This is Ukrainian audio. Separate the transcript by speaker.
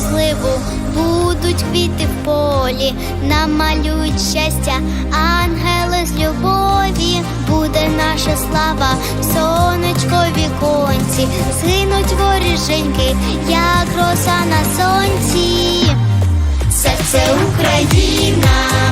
Speaker 1: Відженемо будуть квіти в полі, намалюють щастя, ангели з любові, буде наша слава, сонечко віконці, згинуть воріженьки, як роса на сонці. Серце Україна,